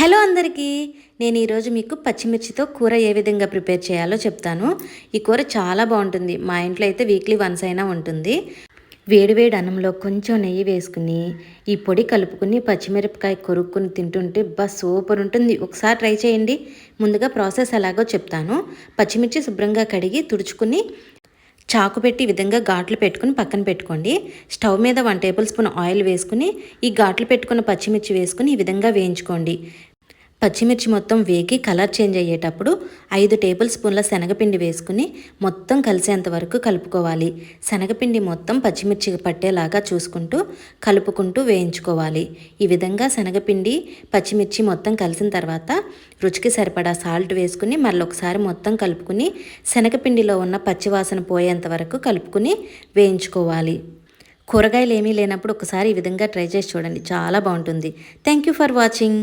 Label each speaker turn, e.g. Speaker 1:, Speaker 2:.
Speaker 1: Hello అందరికీ. నేను ఈరోజు మీకు పచ్చిమిర్చితో కూర ఏ విధంగా ప్రిపేర్ చేయాలో చెప్తాను. ఈ కూర చాలా బాగుంటుంది. మా ఇంట్లో అయితే వీక్లీ వన్స్ అయినా ఉంటుంది. వేడివేడి అన్నంలో కొంచెం నెయ్యి వేసుకుని ఈ పొడి కలుపుకుని పచ్చిమిరపకాయ కొరుక్కుని తింటుంటే బస్ సూపర్ ఉంటుంది. ఒకసారి ట్రై చేయండి. ముందుగా ప్రాసెస్ ఎలాగో చెప్తాను. పచ్చిమిర్చి శుభ్రంగా కడిగి తుడుచుకుని చాకు పెట్టి ఈ విధంగా ఘాట్లు పెట్టుకుని పక్కన పెట్టుకోండి. స్టవ్ మీద వన్ టేబుల్ స్పూన్ ఆయిల్ వేసుకుని ఈ ఘాట్లు పెట్టుకున్న పచ్చిమిర్చి వేసుకుని ఈ విధంగా వేయించుకోండి. పచ్చిమిర్చి మొత్తం వేగి కలర్ చేంజ్ అయ్యేటప్పుడు ఐదు టేబుల్ స్పూన్ల శనగపిండి వేసుకుని మొత్తం కలిసేంత వరకు కలుపుకోవాలి. శనగపిండి మొత్తం పచ్చిమిర్చికి పట్టేలాగా చూసుకుంటూ కలుపుకుంటూ వేయించుకోవాలి. ఈ విధంగా శనగపిండి పచ్చిమిర్చి మొత్తం కలిసిన తర్వాత రుచికి సరిపడా సాల్ట్ వేసుకుని మళ్ళీ ఒకసారి మొత్తం కలుపుకుని శనగపిండిలో ఉన్న పచ్చివాసన పోయేంత వరకు కలుపుకుని వేయించుకోవాలి. కూరగాయలు ఏమీ లేనప్పుడు ఒకసారి ఈ విధంగా ట్రై చేసి చూడండి. చాలా బాగుంటుంది. Thank you for watching